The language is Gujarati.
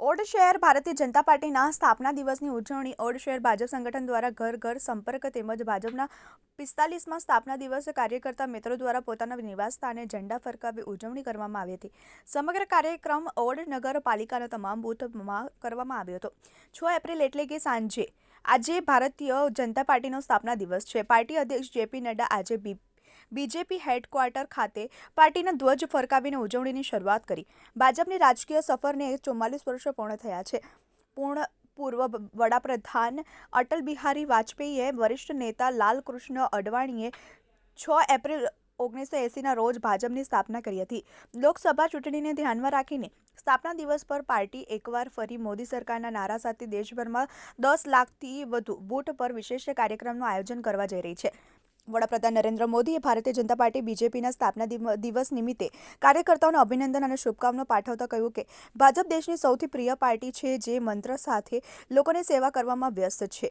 ઓડ શહેર ભારતીય જનતા પાર્ટીના સ્થાપના દિવસની ઉજવણી ઓડ શહેર ભાજપ સંગઠન દ્વારા ઘર ઘર સંપર્ક તેમજ ભાજપના પિસ્તાલીસમાં સ્થાપના દિવસ કાર્યકર્તા મિત્રો દ્વારા પોતાના નિવાસ સ્થાને ઝંડા ફરકાવી ઉજવણી કરવામાં આવી હતી. સમગ્ર કાર્યક્રમ ઓડ નગરપાલિકાના તમામ બૂથમાં કરવામાં આવ્યો હતો. છ એપ્રિલ એટલે કે સાંજે આજે ભારતીય જનતા પાર્ટીનો સ્થાપના દિવસ છે. પાર્ટી અધ્યક્ષ જેપી નડ્ડા આજે બી બીજેપી હેડક્વાર્ટર ખાતે પાર્ટીના ધ્વજ ફરકાવીને ઉજવણીની શરૂઆત કરી. ભાજપની રાજકીય સફરને ચોમાલીસ વર્ષો પૂર્ણ થયા છે. પૂર્ણ પૂર્વ વડાપ્રધાન અટલ બિહારી વાજપેયીએ વરિષ્ઠ નેતા લાલકૃષ્ણ અડવાણીએ છ એપ્રિલ ઓગણીસો એંસીના રોજ ભાજપની સ્થાપના કરી હતી. લોકસભા ચૂંટણીને ધ્યાનમાં રાખીને સ્થાપના દિવસ પર પાર્ટી એકવાર ફરી મોદી સરકારના નારા સાથે દેશભરમાં દસ લાખથી વધુ બૂથ પર વિશેષ કાર્યક્રમનું આયોજન કરવા જઈ રહી છે. વડાપ્રધાન નરેન્દ્ર મોદીએ ભારતીય જનતા પાર્ટી બીજેપીના સ્થાપના દિવસ નિમિત્તે કાર્યકર્તાઓને અભિનંદન અને શુભકામનાઓ પાઠવતા કહ્યું કે ભાજપ દેશની સૌથી પ્રિય પાર્ટી છે જે મંત્ર સાથે લોકોને સેવા કરવામાં વ્યસ્ત છે.